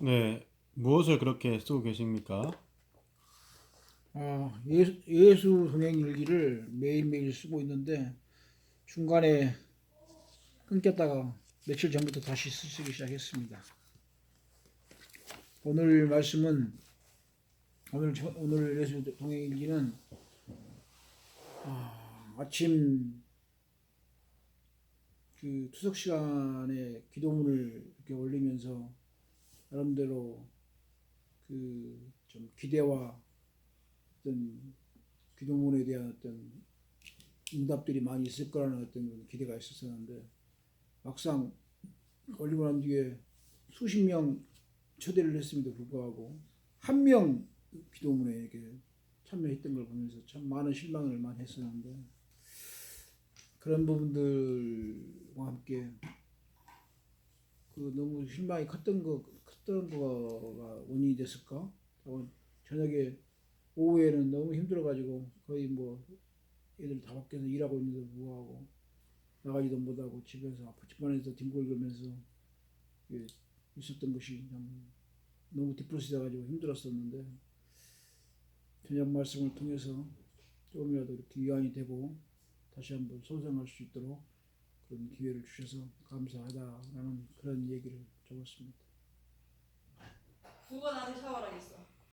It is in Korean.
네, 무엇을 그렇게 쓰고 계십니까? 아, 예수, 예수 동행 일기를 매일매일 쓰고 있는데 중간에 끊겼다가 며칠 전부터 다시 쓰기 시작했습니다. 오늘 말씀은 오늘 저- 오늘 예수 동행 일기는 아, 아침 그 투석 시간에 기도문을 이렇게 올리면서 나름대로 그 좀 기대와 어떤 기도문에 대한 어떤 응답들이 많이 있을 거라는 어떤 기대가 있었었는데 막상 걸리고 난 뒤에 수십 명 초대를 했음에도 불구하고 한 명 기도문에 이렇게 참여했던 걸 보면서 참 많은 실망을 많이 했었는데 그런 부분들과 함께 그 너무 실망이 컸던 거 컸던 거가 원인이 됐을까? 저녁에 오후에는 너무 힘들어가지고 거의 뭐 애들 다 밖에서 일하고 있는데도 불구하고 나가지도 못하고 집에서 뒹굴면서 예, 있었던 것이 참 너무 디프레스 돼가지고 힘들었었는데 저녁 말씀을 통해서 조금이라도 이렇게 위안이 되고 다시 한번 소생할 수 있도록 그런 기회를 주셔서 감사하다라는 그런 얘기를 적었습니다. 두번 안에 샤워를 하겠어.